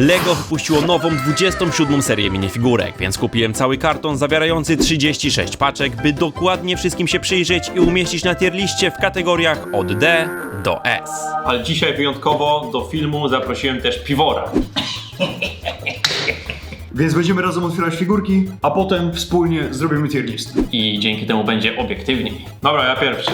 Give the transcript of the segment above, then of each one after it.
Lego wypuściło nową 27 serię minifigurek, więc kupiłem cały karton zawierający 36 paczek, by dokładnie wszystkim się przyjrzeć i umieścić na tier liście w kategoriach od D do S. Ale dzisiaj wyjątkowo do filmu zaprosiłem też Piwora. Więc będziemy razem otwierać figurki, a potem wspólnie zrobimy tier list. I dzięki temu będzie obiektywniej. Dobra, ja pierwszy.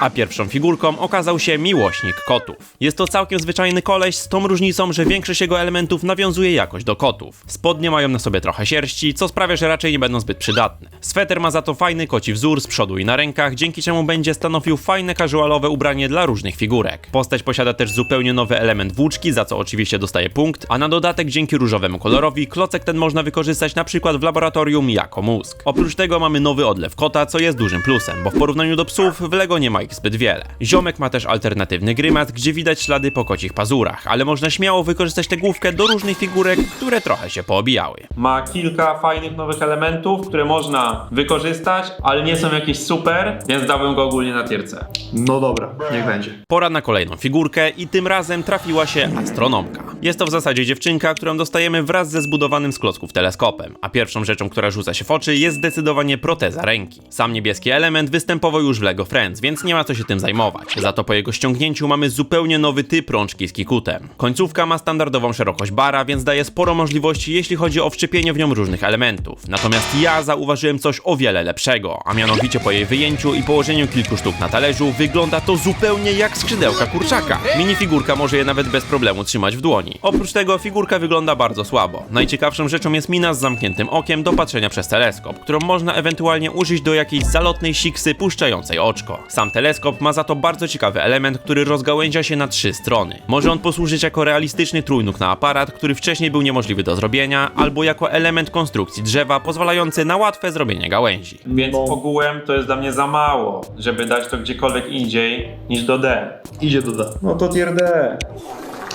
A pierwszą figurką okazał się miłośnik kotów. Jest to całkiem zwyczajny koleś z tą różnicą, że większość jego elementów nawiązuje jakoś do kotów. Spodnie mają na sobie trochę sierści, co sprawia, że raczej nie będą zbyt przydatne. Sweter ma za to fajny koci wzór z przodu i na rękach, dzięki czemu będzie stanowił fajne casualowe ubranie dla różnych figurek. Postać posiada też zupełnie nowy element włóczki, za co oczywiście dostaje punkt, a na dodatek dzięki różowemu kolorowi klocek ten można wykorzystać na przykład w laboratorium jako mózg. Oprócz tego mamy nowy odlew kota, co jest dużym plusem, bo w porównaniu do psów w Lego nie ma ich zbyt wiele. Ziomek ma też alternatywny grymat, gdzie widać ślady po kocich pazurach, ale można śmiało wykorzystać tę główkę do różnych figurek, które trochę się poobijały. Ma kilka fajnych nowych elementów, które można wykorzystać, ale nie są jakieś super, więc dałbym go ogólnie na tierce. No dobra, niech będzie. Pora na kolejną figurkę i tym razem trafiła się astronomka. Jest to w zasadzie dziewczynka, którą dostajemy wraz ze zbudowanym z klocków teleskopem, a pierwszą rzeczą, która rzuca się w oczy jest zdecydowanie proteza ręki. Sam niebieski element występował już w LEGO Friends, więc nie ma co się tym zajmować. Za to po jego ściągnięciu mamy zupełnie nowy typ rączki z kikutem. Końcówka ma standardową szerokość bara, więc daje sporo możliwości, jeśli chodzi o wszczepienie w nią różnych elementów. Natomiast ja zauważyłem coś o wiele lepszego, a mianowicie po jej wyjęciu i położeniu kilku sztuk na talerzu wygląda to zupełnie jak skrzydełka kurczaka. Minifigurka może je nawet bez problemu trzymać w dłoni. Oprócz tego figurka wygląda bardzo słabo. Najciekawszą rzeczą jest mina z zamkniętym okiem do patrzenia przez teleskop, którą można ewentualnie użyć do jakiejś zalotnej siksy puszczającej oczko. Sam teleskop ma za to bardzo ciekawy element, który rozgałęzia się na trzy strony. Może on posłużyć jako realistyczny trójnóg na aparat, który wcześniej był niemożliwy do zrobienia, albo jako element konstrukcji drzewa pozwalający na łatwe zrobienie gałęzi. Więc ogółem to jest dla mnie za mało, żeby dać to gdziekolwiek indziej niż do D. Idzie do D. No to tier D.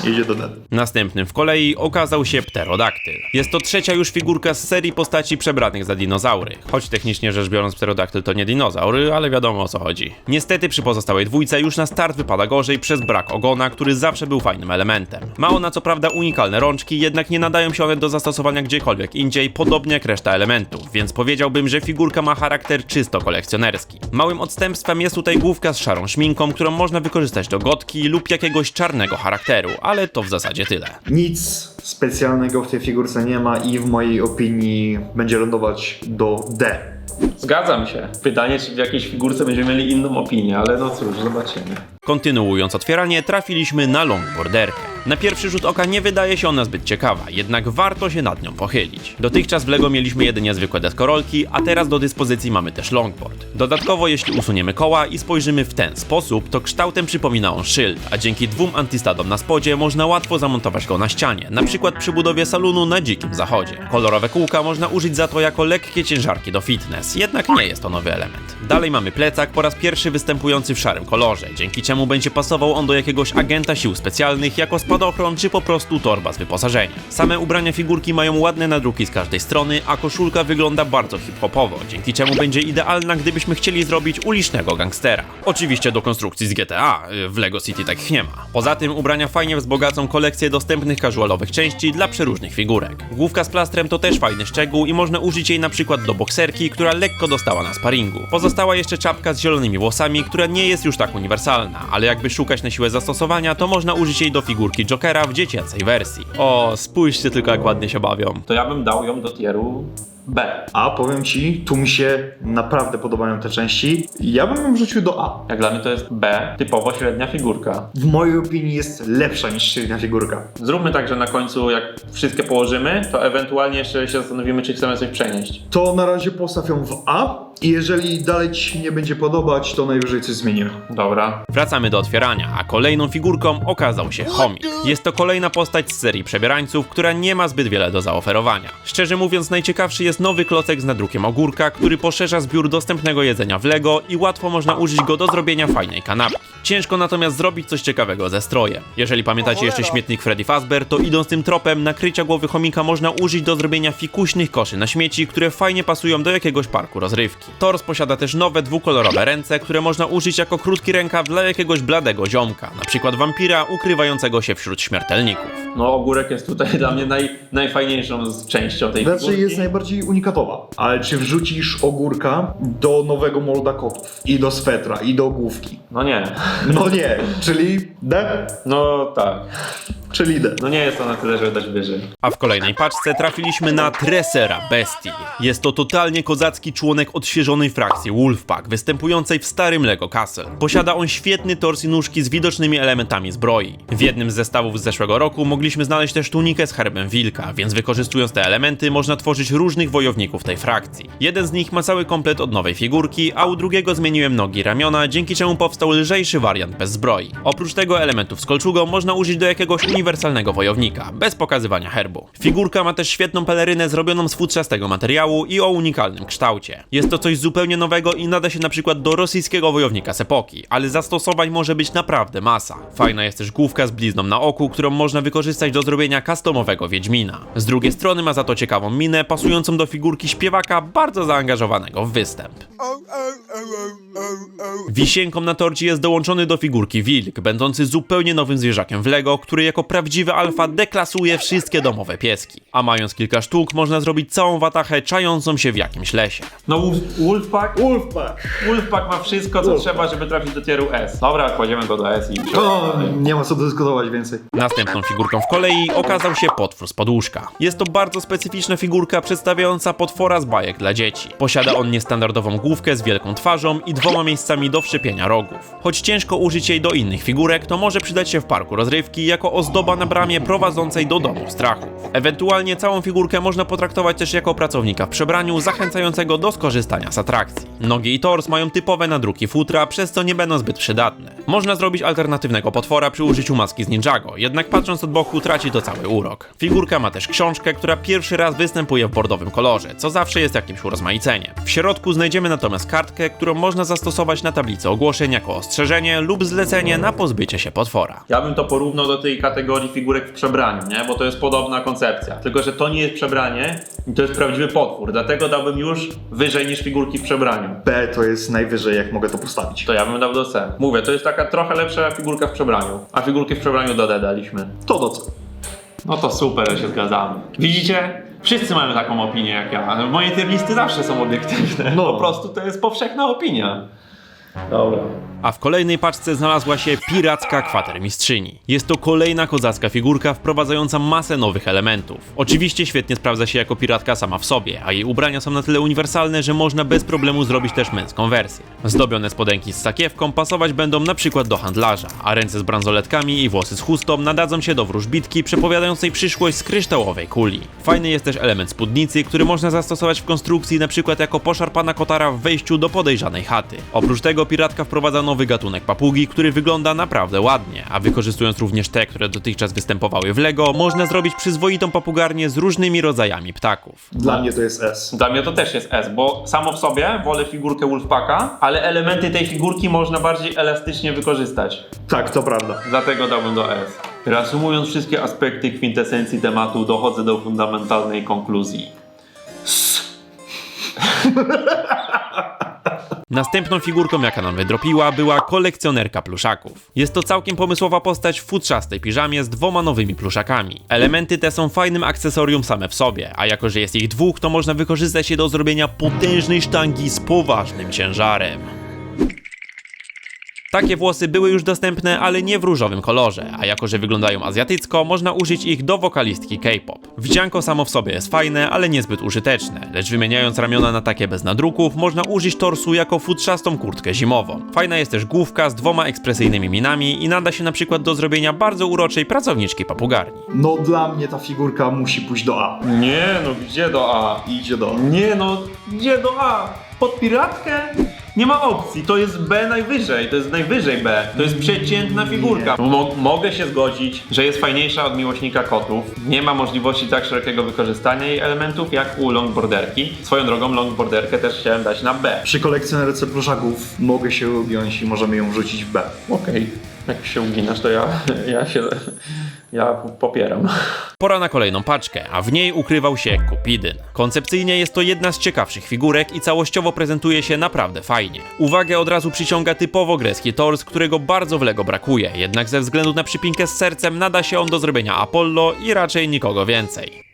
Idzie do D. Następnym w kolei okazał się pterodaktyl. Jest to trzecia już figurka z serii postaci przebranych za dinozaury. Choć technicznie rzecz biorąc pterodaktyl to nie dinozaur, ale wiadomo o co chodzi. Niestety przy pozostałej dwójce już na start wypada gorzej przez brak ogona, który zawsze był fajnym elementem. Ma ona co prawda unikalne rączki, jednak nie nadają się one do zastosowania gdziekolwiek indziej, podobnie jak reszta elementów, więc powiedziałbym, że figurka ma charakter czysto kolekcjonerski. Małym odstępstwem jest tutaj główka z szarą szminką, którą można wykorzystać do gotki lub jakiegoś czarnego charakteru, ale to w zasadzie tyle. Nic specjalnego w tej figurce nie ma i w mojej opinii będzie lądować do D. Zgadzam się. Pytanie, czy w jakiejś figurce będziemy mieli inną opinię, ale no cóż, zobaczymy. Kontynuując otwieranie, trafiliśmy na longboarderkę. Na pierwszy rzut oka nie wydaje się ona zbyt ciekawa, jednak warto się nad nią pochylić. Dotychczas w LEGO mieliśmy jedynie zwykłe deskorolki, a teraz do dyspozycji mamy też longboard. Dodatkowo, jeśli usuniemy koła i spojrzymy w ten sposób, to kształtem przypomina on szyld, a dzięki dwóm antystadom na spodzie można łatwo zamontować go na ścianie, na przykład przy budowie salonu na dzikim zachodzie. Kolorowe kółka można użyć za to jako lekkie ciężarki do fitness, jednak nie jest to nowy element. Dalej mamy plecak po raz pierwszy występujący w szarym kolorze, dzięki czemu będzie pasował on do jakiegoś agenta sił specjalnych jako spadochron czy po prostu torba z wyposażeniem. Same ubrania figurki mają ładne nadruki z każdej strony, a koszulka wygląda bardzo hip-hopowo, dzięki czemu będzie idealna, gdybyśmy chcieli zrobić ulicznego gangstera. Oczywiście do konstrukcji z GTA, w LEGO City takich nie ma. Poza tym ubrania fajnie wzbogacą kolekcję dostępnych casualowych części dla przeróżnych figurek. Główka z plastrem to też fajny szczegół i można użyć jej na przykład do bokserki, która lekko dostała na sparingu. Pozostała jeszcze czapka z zielonymi włosami, która nie jest już tak uniwersalna, ale jakby szukać na siłę zastosowania, to można użyć jej do figurki Jokera w dziecięcej wersji. O, spójrzcie tylko jak ładnie się bawią. To ja bym dał ją do tieru B. A powiem ci, tu mi się naprawdę podobają te części. Ja bym ją wrzucił do A. Jak dla mnie to jest B, typowo średnia figurka. W mojej opinii jest lepsza niż średnia figurka. Zróbmy tak, że na końcu jak wszystkie położymy, to ewentualnie jeszcze się zastanowimy, czy chcemy coś przenieść. To na razie postaw ją w A i jeżeli dalej ci się nie będzie podobać, to najwyżej coś zmienimy. Dobra. Wracamy do otwierania, a kolejną figurką okazał się Chomik. Jest to kolejna postać z serii przebierańców, która nie ma zbyt wiele do zaoferowania. Szczerze mówiąc, najciekawszy jest jest nowy klocek z nadrukiem ogórka, który poszerza zbiór dostępnego jedzenia w Lego i łatwo można użyć go do zrobienia fajnej kanapki. Ciężko natomiast zrobić coś ciekawego ze strojem. Jeżeli pamiętacie jeszcze śmietnik Freddy Fazbear, to idąc tym tropem nakrycia głowy chomika można użyć do zrobienia fikuśnych koszy na śmieci, które fajnie pasują do jakiegoś parku rozrywki. Tors posiada też nowe dwukolorowe ręce, które można użyć jako krótki rękaw dla jakiegoś bladego ziomka, na przykład wampira ukrywającego się wśród śmiertelników. No ogórek jest tutaj dla mnie naj, najfajniejszą z częścią tej Znaczy figurki. jest najbardziej unikatowa. Ale czy wrzucisz ogórka do nowego molda kotów? I do swetra, i do główki? No nie. No nie, czyli D? No tak. Czyli D. No nie jest to na tyle, żeby dać wyżej. A w kolejnej paczce trafiliśmy na Tresera Bestii. Jest to totalnie kozacki członek odświeżonej frakcji Wolfpack, występującej w starym Lego Castle. Posiada on świetny tors i nóżki z widocznymi elementami zbroi. W jednym z zestawów z zeszłego roku mogliśmy znaleźć też tunikę z herbem wilka, więc wykorzystując te elementy można tworzyć różnych wojowników tej frakcji. Jeden z nich ma cały komplet od nowej figurki, a u drugiego zmieniłem nogi i ramiona, dzięki czemu powstał lżejszy wariant bez zbroi. Oprócz tego elementów z kolczugą można użyć do jakiegoś uniwersalnego wojownika, bez pokazywania herbu. Figurka ma też świetną pelerynę zrobioną z futrzastego materiału i o unikalnym kształcie. Jest to coś zupełnie nowego i nada się na przykład do rosyjskiego wojownika z epoki, ale zastosowań może być naprawdę masa. Fajna jest też główka z blizną na oku, którą można wykorzystać do zrobienia customowego Wiedźmina. Z drugiej strony ma za to ciekawą minę, pasującą do figurki śpiewaka bardzo zaangażowanego w występ. Wisienką na torcie jest dołączony do figurki wilk, będący zupełnie nowym zwierzakiem w Lego, który jako prawdziwy alfa deklasuje wszystkie domowe pieski. A mając kilka sztuk, można zrobić całą watachę czającą się w jakimś lesie. No Wolf- Wolfpack? Wolfpack! Wolfpack ma wszystko, co Wolfpack. trzeba, żeby trafić do tieru S. Dobra, kładziemy go do S i... O, nie ma co dyskutować więcej. Następną figurką w kolei okazał się potwór z podłóżka. Jest to bardzo specyficzna figurka przedstawiająca potwora z bajek dla dzieci. Posiada on niestandardową główkę z wielką twarzą i dwoma miejscami do wszczepienia rogów. Choć ciężko użyć jej do innych figurek, to może przydać się w parku rozrywki jako ozdoba na bramie prowadzącej do domu strachów. Ewentualnie całą figurkę można potraktować też jako pracownika w przebraniu zachęcającego do skorzystania z atrakcji. Nogi i tors mają typowe nadruki futra, przez co nie będą zbyt przydatne. Można zrobić alternatywnego potwora przy użyciu maski z Ninjago, jednak patrząc od boku traci to cały urok. Figurka ma też książkę, która pierwszy raz występuje w bordowym kolorze, co zawsze jest jakimś urozmaiceniem. W środku znajdziemy natomiast kartkę, którą można zastosować na tablicy ogłoszeń jako ostrzeżenie lub zlecenie na pozbycie się potwora. Ja bym to porównał do tej kategorii figurek w przebraniu, nie? Bo to jest podobna koncepcja. Tylko, że to nie jest przebranie i to jest prawdziwy potwór. Dlatego dałbym już wyżej niż figurki w przebraniu. B to jest najwyżej, jak mogę to postawić. To ja bym dał do C. Mówię, to jest taka trochę lepsza figurka w przebraniu. A figurki w przebraniu do D daliśmy. To do co? No to super, że się zgadzamy. Widzicie? Wszyscy mamy taką opinię jak ja. Moje tier listy zawsze są obiektywne. No. Po prostu to jest powszechna opinia. Dobra. A w kolejnej paczce znalazła się piracka kwatermistrzyni. Jest to kolejna kozacka figurka wprowadzająca masę nowych elementów. Oczywiście świetnie sprawdza się jako piratka sama w sobie, a jej ubrania są na tyle uniwersalne, że można bez problemu zrobić też męską wersję. Zdobione spodenki z sakiewką pasować będą na przykład do handlarza, a ręce z bransoletkami i włosy z chustą nadadzą się do wróżbitki przepowiadającej przyszłość z kryształowej kuli. Fajny jest też element spódnicy, który można zastosować w konstrukcji przykład jako poszarpana kotara w wejściu do podejrzanej chaty. Oprócz tego piratka wprowadza nowy gatunek papugi, który wygląda naprawdę ładnie, a wykorzystując również te, które dotychczas występowały w Lego, można zrobić przyzwoitą papugarnię z różnymi rodzajami ptaków. Dla mnie to jest S. Dla mnie to też jest S, bo samo w sobie wolę figurkę Wolfpacka, ale elementy tej figurki można bardziej elastycznie wykorzystać. Tak, to prawda. Dlatego dałbym do S. Reasumując wszystkie aspekty kwintesencji tematu, dochodzę do fundamentalnej konkluzji. Następną figurką, jaka nam wydropiła, była kolekcjonerka pluszaków. Jest to całkiem pomysłowa postać w futrzastej piżamie z dwoma nowymi pluszakami. Elementy te są fajnym akcesorium same w sobie, a jako że jest ich dwóch, to można wykorzystać je do zrobienia potężnej sztangi z poważnym ciężarem. Takie włosy były już dostępne, ale nie w różowym kolorze, a jako że wyglądają azjatycko, można użyć ich do wokalistki K-pop. Wdzianko samo w sobie jest fajne, ale niezbyt użyteczne, lecz wymieniając ramiona na takie bez nadruków, można użyć torsu jako futrzastą kurtkę zimową. Fajna jest też główka z dwoma ekspresyjnymi minami i nada się na przykład do zrobienia bardzo uroczej pracowniczki papugarni. No dla mnie ta figurka musi pójść do A. Nie no, gdzie do A? Idzie do A. Nie no, gdzie do A? Pod piratkę? Nie ma opcji, to jest B najwyżej, to jest najwyżej B. To jest przeciętna figurka. Mo mogę się zgodzić, że jest fajniejsza od miłośnika kotów. Nie ma możliwości tak szerokiego wykorzystania jej elementów jak u longboarderki. Swoją drogą longboarderkę też chciałem dać na B. Przy kolekcjonerce pluszaków mogę się ugiąć i możemy ją wrzucić w B. Okej. Jak się uginasz, to ja, ja się... Ja popieram. Pora na kolejną paczkę, a w niej ukrywał się Kupidyn. Koncepcyjnie jest to jedna z ciekawszych figurek i całościowo prezentuje się naprawdę fajnie. Uwagę od razu przyciąga typowo grecki tors, którego bardzo w Lego brakuje, jednak ze względu na przypinkę z sercem nada się on do zrobienia Apollo i raczej nikogo więcej.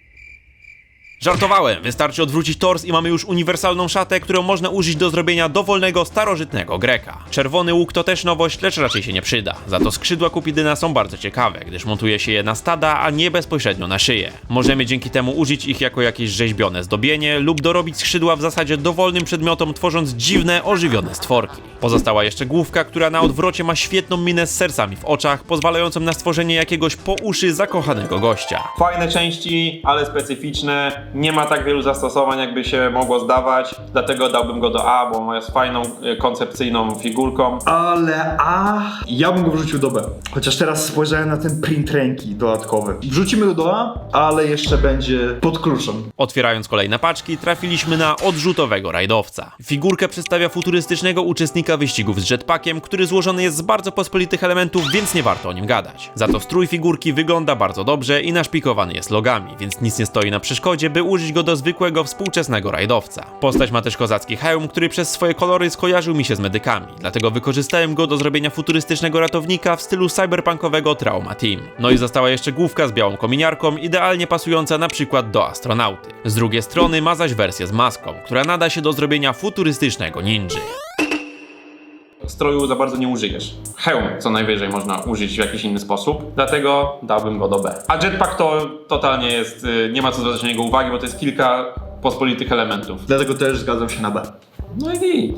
Żartowałem, wystarczy odwrócić tors i mamy już uniwersalną szatę, którą można użyć do zrobienia dowolnego, starożytnego Greka. Czerwony łuk to też nowość, lecz raczej się nie przyda. Za to skrzydła Kupidyna są bardzo ciekawe, gdyż montuje się je na stada, a nie bezpośrednio na szyję. Możemy dzięki temu użyć ich jako jakieś rzeźbione zdobienie lub dorobić skrzydła w zasadzie dowolnym przedmiotom, tworząc dziwne, ożywione stworki. Pozostała jeszcze główka, która na odwrocie ma świetną minę z sercami w oczach, pozwalającą na stworzenie jakiegoś po uszy zakochanego gościa. Fajne części, ale specyficzne. Nie ma tak wielu zastosowań, jakby się mogło zdawać. Dlatego dałbym go do A, bo jest fajną, y, koncepcyjną figurką. Ale A, ja bym go wrzucił do B. Chociaż teraz spojrzałem na ten print ręki dodatkowy. Wrzucimy go do A, ale jeszcze będzie pod kluczem. Otwierając kolejne paczki, trafiliśmy na odrzutowego rajdowca. Figurkę przedstawia futurystycznego uczestnika wyścigów z jetpackiem, który złożony jest z bardzo pospolitych elementów, więc nie warto o nim gadać. Za to strój figurki wygląda bardzo dobrze i naszpikowany jest logami, więc nic nie stoi na przeszkodzie, by użyć go do zwykłego współczesnego rajdowca. Postać ma też kozacki hełm, który przez swoje kolory skojarzył mi się z medykami, dlatego wykorzystałem go do zrobienia futurystycznego ratownika w stylu cyberpunkowego Trauma Team. No i została jeszcze główka z białą kominiarką, idealnie pasująca na przykład do astronauty. Z drugiej strony ma zaś wersję z maską, która nada się do zrobienia futurystycznego ninja. Stroju za bardzo nie użyjesz. Hełm co najwyżej można użyć w jakiś inny sposób, dlatego dałbym go do B. A jetpack to totalnie jest, y, nie ma co zwracać na niego uwagi, bo to jest kilka pospolitych elementów. Dlatego też zgadzam się na B. No i git.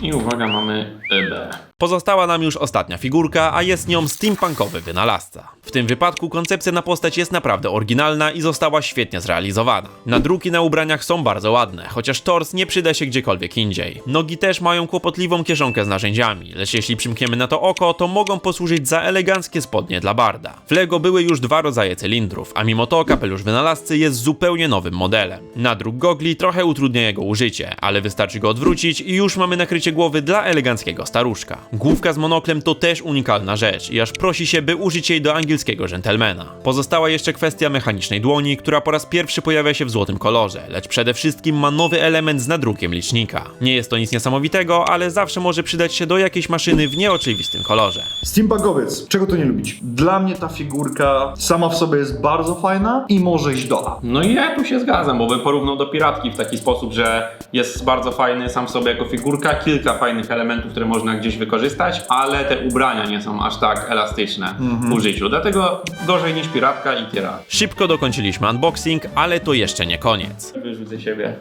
I uwaga, mamy B. Pozostała nam już ostatnia figurka, a jest nią steampunkowy wynalazca. W tym wypadku koncepcja na postać jest naprawdę oryginalna i została świetnie zrealizowana. Nadruki na ubraniach są bardzo ładne, chociaż tors nie przyda się gdziekolwiek indziej. Nogi też mają kłopotliwą kieszonkę z narzędziami, lecz jeśli przymkniemy na to oko, to mogą posłużyć za eleganckie spodnie dla barda. W Lego były już dwa rodzaje cylindrów, a mimo to kapelusz wynalazcy jest zupełnie nowym modelem. Nadruk gogli trochę utrudnia jego użycie, ale wystarczy go odwrócić i już mamy nakrycie głowy dla eleganckiego staruszka. Główka z monoklem to też unikalna rzecz i aż prosi się, by użyć jej do angielskiego dżentelmena. Pozostała jeszcze kwestia mechanicznej dłoni, która po raz pierwszy pojawia się w złotym kolorze, lecz przede wszystkim ma nowy element z nadrukiem licznika. Nie jest to nic niesamowitego, ale zawsze może przydać się do jakiejś maszyny w nieoczywistym kolorze. Steampunkowiec, czego tu nie lubić? Dla mnie ta figurka sama w sobie jest bardzo fajna i może iść do A. No i ja tu się zgadzam, bo bym porównał do piratki w taki sposób, że jest bardzo fajny sam w sobie jako figurka, kilka fajnych elementów, które można gdzieś wykorzystać, ale te ubrania nie są aż tak elastyczne w użyciu. Dlatego gorzej niż piratka i tiera. Szybko dokończyliśmy unboxing, ale to jeszcze nie koniec. Wyrzucę siebie.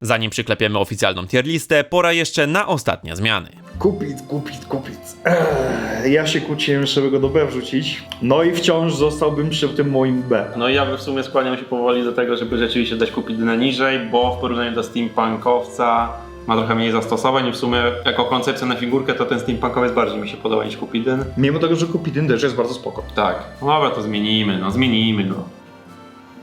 Zanim przyklepiemy oficjalną tier listę, pora jeszcze na ostatnie zmiany. Kupić, kupić, kupić. Eee, ja się kłóciłem, żeby go do B wrzucić. No i wciąż zostałbym przy tym moim B. No i ja w sumie skłaniam się powoli do tego, żeby rzeczywiście dać kupić na niżej, bo w porównaniu do steampunkowca ma trochę mniej zastosowań i w sumie jako koncepcja na figurkę to ten steampunkowiec bardziej mi się podoba niż Kupidyn. Mimo tego, że Kupidyn też jest bardzo spoko. Tak. No dobra, to zmienimy, no zmienimy go.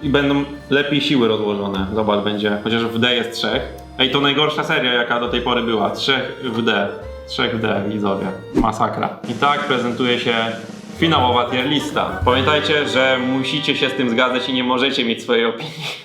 I będą lepiej siły rozłożone. Zobacz, będzie, chociaż w D jest trzech. Ej, to najgorsza seria, jaka do tej pory była. Trzech w D. Trzech w D, widzowie. Masakra. I tak prezentuje się finałowa tier lista. Pamiętajcie, że musicie się z tym zgadzać i nie możecie mieć swojej opinii.